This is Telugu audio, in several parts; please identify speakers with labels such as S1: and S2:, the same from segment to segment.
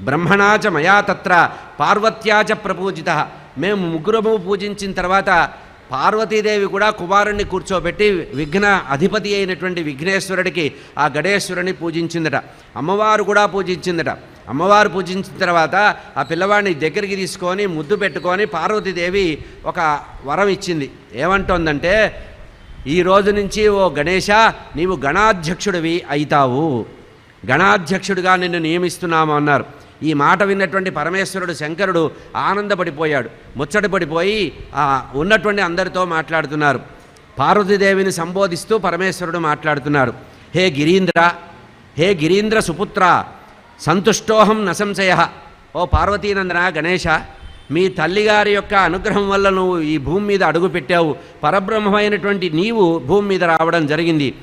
S1: బ్రహ్మణాచ మయా తత్ర పార్వత్యాచ ప్రపూజిత. మేము ముగ్గురము పూజించిన తర్వాత పార్వతీదేవి కూడా కుమారుణ్ణి కూర్చోబెట్టి విఘ్న అధిపతి అయినటువంటి విఘ్నేశ్వరుడికి ఆ గణేశ్వరుని పూజించిందట. అమ్మవారు కూడా పూజించిందట. అమ్మవారు పూజించిన తర్వాత ఆ పిల్లవాడిని దగ్గరికి తీసుకొని ముద్దు పెట్టుకొని పార్వతీదేవి ఒక వరం ఇచ్చింది. ఏమంటోందంటే ఈ రోజు నుంచి ఓ గణేశ నీవు గణాధ్యక్షుడివి అయితావు. గణాధ్యక్షుడిగా నిన్ను నియమిస్తున్నాము అన్నారు. ఈ మాట విన్నటువంటి పరమేశ్వరుడు శంకరుడు ఆనందపడిపోయాడు. ముచ్చటపడిపోయి ఆ ఉన్నటువంటి అందరితో మాట్లాడుతున్నారు. పార్వతీదేవిని సంబోధిస్తూ పరమేశ్వరుడు మాట్లాడుతున్నారు. హే గిరీంద్ర హే గిరీంద్ర సుపుత్ర సంతుష్టోహం నసంశయ ఓ పార్వతీనందన గణేష మీ తల్లిగారి యొక్క అనుగ్రహం వల్ల నువ్వు ఈ భూమి మీద అడుగు పెట్టావు. పరబ్రహ్మమైనటువంటి నీవు భూమి మీద రావడం జరిగింది.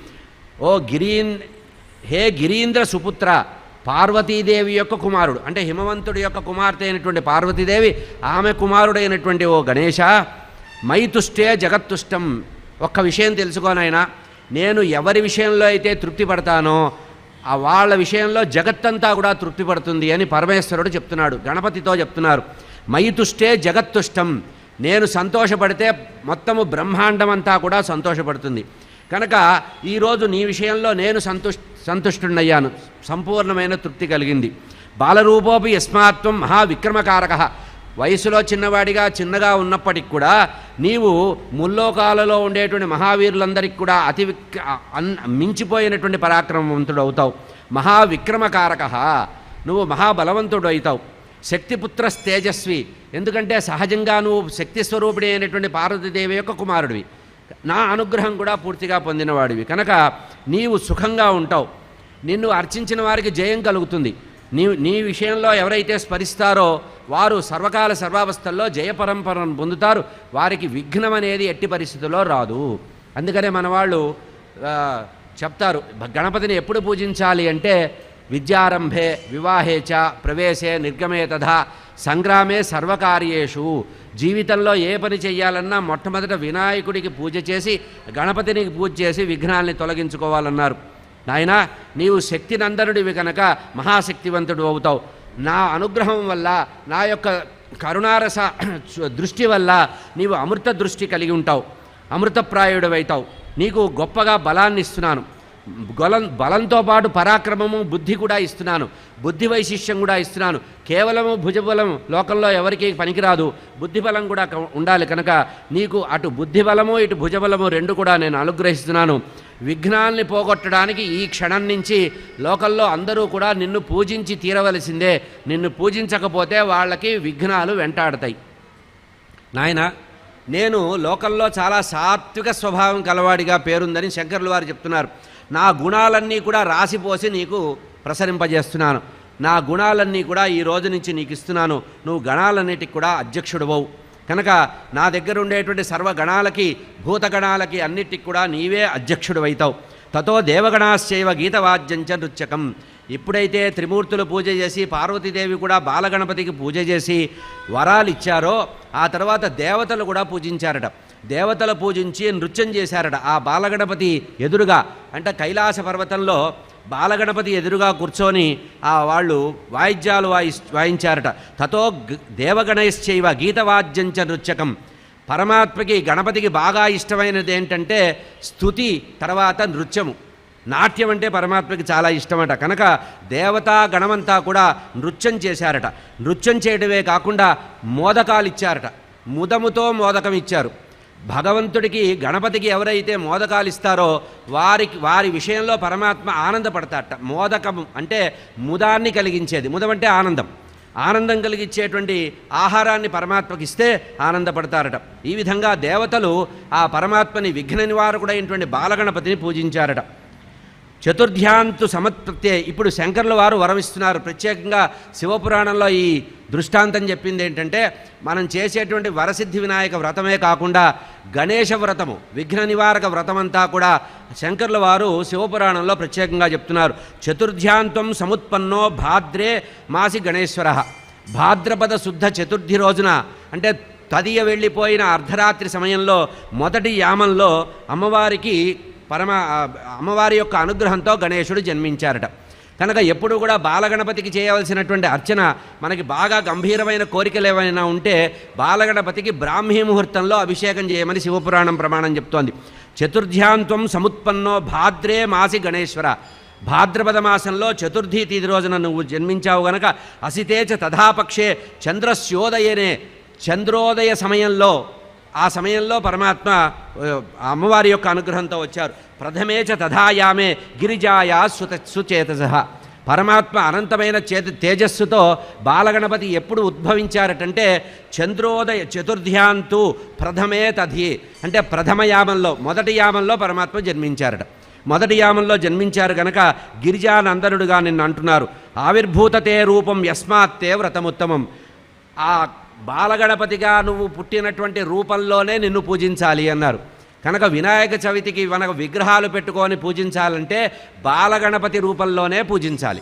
S1: ఓ గిరీన్ హే గిరీంద్ర సుపుత్ర పార్వతీదేవి యొక్క కుమారుడు. అంటే హిమవంతుడి యొక్క కుమార్తె అయినటువంటి పార్వతీదేవి ఆమె కుమారుడైనటువంటి ఓ గణేశ మైతుష్టే జగత్తుష్టం. ఒక్క విషయం తెలుసుకోనైనా నేను ఎవరి విషయంలో అయితే తృప్తి పడతానో ఆ వాళ్ళ విషయంలో జగత్తంతా కూడా తృప్తి పడుతుంది అని పరమేశ్వరుడు చెప్తున్నాడు గణపతితో చెప్తున్నారు. మైతుష్టే జగత్తుష్టం. నేను సంతోషపడితే మొత్తము బ్రహ్మాండం అంతా కూడా సంతోషపడుతుంది. కనుక ఈరోజు నీ విషయంలో నేను సంతుష్ సంతుష్టుండయ్యాను సంపూర్ణమైన తృప్తి కలిగింది. బాలరూపోపి యస్మాత్వం మహావిక్రమకారక. వయసులో చిన్నవాడిగా చిన్నగా ఉన్నప్పటికి కూడా నీవు ముల్లోకాలలో ఉండేటువంటి మహావీరులందరికీ కూడా అతి అన్ మించిపోయినటువంటి పరాక్రమవంతుడు అవుతావు మహావిక్రమకారక. నువ్వు మహాబలవంతుడు అవుతావు శక్తిపుత్ర తేజస్వి. ఎందుకంటే సహజంగా నువ్వు శక్తి స్వరూపిణి అయినటువంటి పార్వతీదేవి యొక్క కుమారుడివి. నా అనుగ్రహం కూడా పూర్తిగా పొందినవాడివి. కనుక నీవు సుఖంగా ఉంటావు. నిన్ను అర్చించిన వారికి జయం కలుగుతుంది. నీ నీ విషయంలో ఎవరైతే స్మరిస్తారో వారు సర్వకాల సర్వావస్థల్లో జయపరంపరను పొందుతారు. వారికి విఘ్నం అనేది ఎట్టి పరిస్థితుల్లో రాదు. అందుకనే మన వాళ్ళు చెప్తారు గణపతిని ఎప్పుడు పూజించాలి అంటే విద్యారంభే వివాహే చ ప్రవేశే నిర్గమే తథా సంగ్రామే సర్వకార్యేషు. జీవితంలో ఏ పని చేయాలన్నా మొట్టమొదట వినాయకుడికి పూజ చేసి గణపతినికి పూజ చేసి విఘ్నాల్ని తొలగించుకోవాలన్నారు. నాయన నీవు శక్తినందనుడివి కనుక మహాశక్తివంతుడు అవుతావు. నా అనుగ్రహం వల్ల నా యొక్క కరుణారస దృష్టి వల్ల నీవు అమృత దృష్టి కలిగి ఉంటావు. అమృతప్రాయుడు అవుతావు. నీకు గొప్పగా బలాన్ని ఇస్తున్నాను బలం బలంతో పాటు పరాక్రమము బుద్ధి కూడా ఇస్తున్నాను. బుద్ధి వైశిష్యం కూడా ఇస్తున్నాను. కేవలము భుజబలం లోకంలో ఎవరికి పనికిరాదు. బుద్ధి బలం కూడా ఉండాలి కనుక నీకు అటు బుద్ధి బలము ఇటు భుజబలము రెండు కూడా నేను అనుగ్రహిస్తున్నాను. విఘ్నాల్ని పోగొట్టడానికి ఈ క్షణం నుంచి లోకల్లో అందరూ కూడా నిన్ను పూజించి తీరవలసిందే. నిన్ను పూజించకపోతే వాళ్ళకి విఘ్నాలు వెంటాడతాయి. నాయన నేను లోకల్లో చాలా సాత్విక స్వభావం కలవాడిగా పేరుందని శంకర్లు వారు చెప్తున్నారు. నా గుణాలన్నీ కూడా రాసిపోసి నీకు ప్రసరింపజేస్తున్నాను. నా గుణాలన్నీ కూడా ఈ రోజు నుంచి నీకు ఇస్తున్నాను. నువ్వు గణాలన్నిటికి కూడా అధ్యక్షుడువవు. కనుక నా దగ్గర ఉండేటువంటి సర్వగణాలకి భూతగణాలకి అన్నిటికి కూడా నీవే అధ్యక్షుడు అవుతావు తతో దేవగణాశ్చైవ గీతవాద్యంచ నృత్యకం. ఎప్పుడైతే త్రిమూర్తులు పూజ చేసి పార్వతీదేవి కూడా బాలగణపతికి పూజ చేసి వరాలు ఇచ్చారో ఆ తర్వాత దేవతలు కూడా పూజించారట. దేవతలు పూజించి నృత్యం చేశారట. ఆ బాలగణపతి ఎదురుగా అంటే కైలాస పర్వతంలో బాలగణపతి ఎదురుగా కూర్చొని ఆ వాళ్ళు వాయిద్యాలు వాయి వాయించారట. తతో గ- గీతవాద్యంచ నృత్యకం. పరమాత్మకి గణపతికి బాగా ఇష్టమైనది ఏంటంటే స్థుతి తర్వాత నృత్యము. నాట్యం అంటే పరమాత్మకి చాలా ఇష్టమట. కనుక దేవతా గణమంతా కూడా నృత్యం చేశారట. నృత్యం చేయడమే కాకుండా మోదకాలు ఇచ్చారట ముదముతో మోదకం ఇచ్చారు భగవంతుడికి గణపతికి ఎవరైతే మోదకాలు ఇస్తారో వారికి వారి విషయంలో పరమాత్మ ఆనందపడతారట. మోదకం అంటే ముదాన్ని కలిగించేది. ముదం అంటే ఆనందం. ఆనందం కలిగించేటువంటి ఆహారాన్ని పరమాత్మకి ఇస్తే ఆనందపడతారట. ఈ విధంగా దేవతలు ఆ పరమాత్మని విఘ్న నివారకుడైనటువంటి బాలగణపతిని పూజించారట. చతుర్థ్యాంతు సమత్ప్రత్యయ. ఇప్పుడు శంకర్ల వారు వరమిస్తున్నారు. ప్రత్యేకంగా శివపురాణంలో ఈ దృష్టాంతం చెప్పింది ఏంటంటే మనం చేసేటువంటి వరసిద్ధి వినాయక వ్రతమే కాకుండా గణేష వ్రతము విఘ్న నివారక వ్రతమంతా కూడా శంకర్ల వారు శివపురాణంలో ప్రత్యేకంగా చెప్తున్నారు. చతుర్థ్యాంతం సముత్పన్నో భాద్రే మాసి గణేశ్వర. భాద్రపద శుద్ధ చతుర్థి రోజున అంటే తదియ వెళ్ళిపోయిన అర్ధరాత్రి సమయంలో మొదటి యామంలో అమ్మవారికి పరమ అమ్మవారి యొక్క అనుగ్రహంతో గణేశుడు జన్మించారట. కనుక ఎప్పుడు కూడా బాలగణపతికి చేయవలసినటువంటి అర్చన మనకి బాగా గంభీరమైన కోరికలు ఏమైనా ఉంటే బాలగణపతికి బ్రాహ్మీ ముహూర్తంలో అభిషేకం చేయమని శివపురాణం ప్రమాణం చెప్తోంది. చతుర్థ్యాంత్వం సముత్పన్నో భాద్రే మాసి గణేశ్వర. భాద్రపద మాసంలో చతుర్థి తీది రోజున నువ్వు జన్మించావు గనక అసితేచ తథాపక్షే చంద్రస్యోదయనే చంద్రోదయ సమయంలో ఆ సమయంలో పరమాత్మ అమ్మవారి యొక్క అనుగ్రహంతో వచ్చారు. ప్రథమేచ తథాయామే గిరిజాయా సుత సుచేతస. పరమాత్మ అనంతమైన చేత తేజస్సుతో బాలగణపతి ఎప్పుడు ఉద్భవించారటంటే చంద్రోదయ చతుర్థ్యాంతు ప్రథమే తధి అంటే ప్రథమ యామంలో మొదటి యామంలో పరమాత్మ జన్మించారట. మొదటి యామంలో జన్మించారు గనక గిరిజానందనుడుగా నిన్ను అంటున్నారు ఆవిర్భూతతే రూపం యస్మాత్తే వ్రతముత్తమం. ఆ బాలగణపతిగా నువ్వు పుట్టినటువంటి రూపంలోనే నిన్ను పూజించాలి అన్నారు. కనుక వినాయక చవితికి మనకు విగ్రహాలు పెట్టుకొని పూజించాలంటే బాలగణపతి రూపంలోనే పూజించాలి.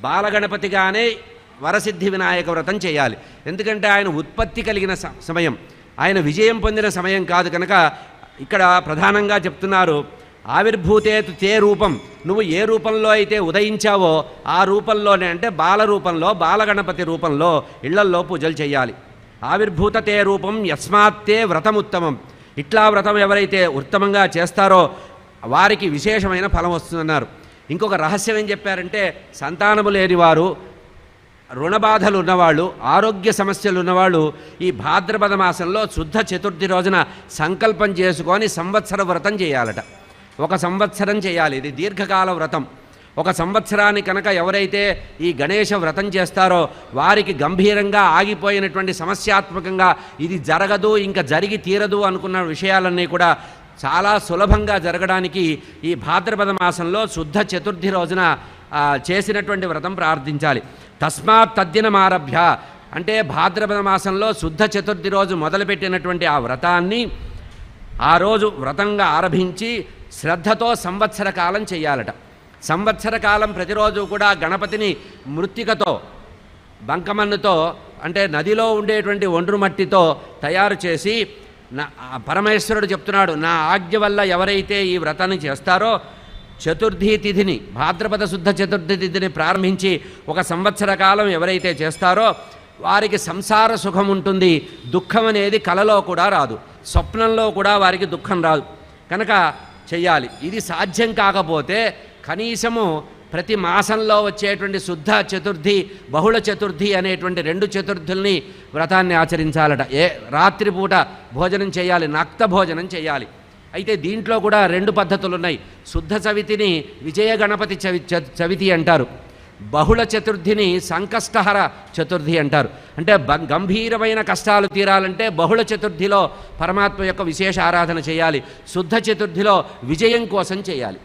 S1: బాలగణపతిగానే వరసిద్ధి వినాయక వ్రతం చేయాలి. ఎందుకంటే ఆయన ఉత్పత్తి కలిగిన సమయం. ఆయన విజయం పొందిన సమయం కాదు కనుక ఇక్కడ ప్రధానంగా చెప్తున్నారు ఆవిర్భూతేతు తే రూపం. నువ్వు ఏ రూపంలో అయితే ఉదయించావో ఆ రూపంలోనే అంటే బాల రూపంలో బాలగణపతి రూపంలో ఇళ్ళల్లో పూజలు చేయాలి ఆవిర్భూత తే రూపం యస్మాత్తే వ్రతముత్తమం. ఇట్లా వ్రతం ఎవరైతే ఉత్తమంగా చేస్తారో వారికి విశేషమైన ఫలం వస్తుందన్నారు. ఇంకొక రహస్యం ఏం చెప్పారంటే సంతానము లేనివారు రుణబాధలు ఉన్నవాళ్ళు ఆరోగ్య సమస్యలు ఉన్నవాళ్ళు ఈ భాద్రపద మాసంలో శుద్ధ చతుర్థి రోజున సంకల్పం చేసుకొని సంవత్సర వ్రతం చేయాలట. ఒక సంవత్సరం చేయాలి. ఇది దీర్ఘకాల వ్రతం. ఒక సంవత్సరాన్ని కనుక ఎవరైతే ఈ గణేష వ్రతం చేస్తారో వారికి గంభీరంగా ఆగిపోయినటువంటి సమస్యాత్మకంగా ఇది జరగదు ఇంకా జరిగి తీరదు అనుకున్న విషయాలన్నీ కూడా చాలా సులభంగా జరగడానికి ఈ భాద్రపద మాసంలో శుద్ధ చతుర్థి రోజున చేసినటువంటి వ్రతం ప్రార్థించాలి. తస్మాత్ తద్దినమారభ్య. అంటే భాద్రపద మాసంలో శుద్ధ చతుర్థి రోజు మొదలుపెట్టినటువంటి ఆ వ్రతాన్ని ఆ రోజు వ్రతంగా ఆరంభించి శ్రద్ధతో సంవత్సర కాలం చేయాలట సంవత్సర కాలం ప్రతిరోజు కూడా గణపతిని మృత్తికతో బంకమన్నుతో అంటే నదిలో ఉండేటువంటి ఒండ్రు మట్టితో తయారు చేసి నా పరమేశ్వరుడు చెప్తున్నాడు నా ఆజ్ఞ వల్ల ఎవరైతే ఈ వ్రతాన్ని చేస్తారో చతుర్థి తిథిని భాద్రపద శుద్ధ చతుర్థి తిథిని ప్రారంభించి ఒక సంవత్సర కాలం ఎవరైతే చేస్తారో వారికి సంసార సుఖం ఉంటుంది. దుఃఖం అనేది కలలో కూడా రాదు. స్వప్నంలో కూడా వారికి దుఃఖం రాదు. కనుక చేయాలి. ఇది సాధ్యం కాకపోతే కనీసము ప్రతి మాసంలో వచ్చేటువంటి శుద్ధ చతుర్థి బహుళ చతుర్థి అనేటువంటి రెండు చతుర్థుల్ని వ్రతాన్ని ఆచరించాలట. ఏ రాత్రిపూట భోజనం చేయాలి నక్త భోజనం చేయాలి. అయితే దీంట్లో కూడా రెండు పద్ధతులు ఉన్నాయి శుద్ధ చవితిని విజయ గణపతి చవి చవితి అంటారు. బహుళ చతుర్థిని సంకష్టహర చతుర్థి అంటారు. అంటే బ- గంభీరమైన కష్టాలు తీరాలంటే బహుళ చతుర్థిలో పరమాత్మ యొక్క విశేష ఆరాధన చేయాలి. శుద్ధ చతుర్థిలో విజయం కోసం చేయాలి.